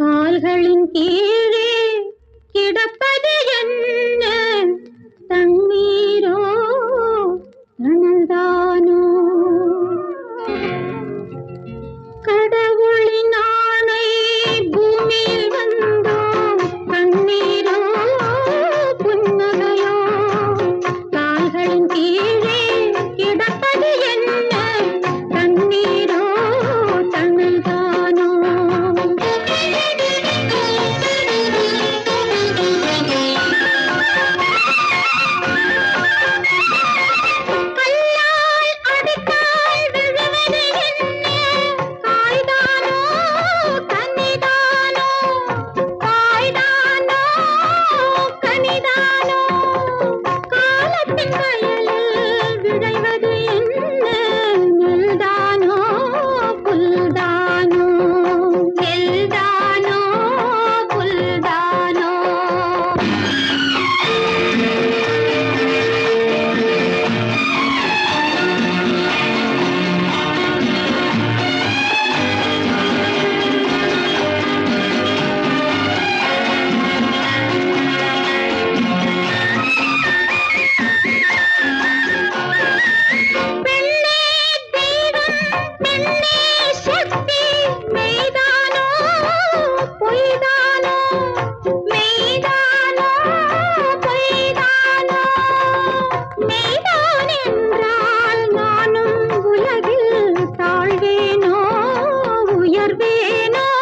கால்களின் கீழே கிடப்பது என்ன? দেনা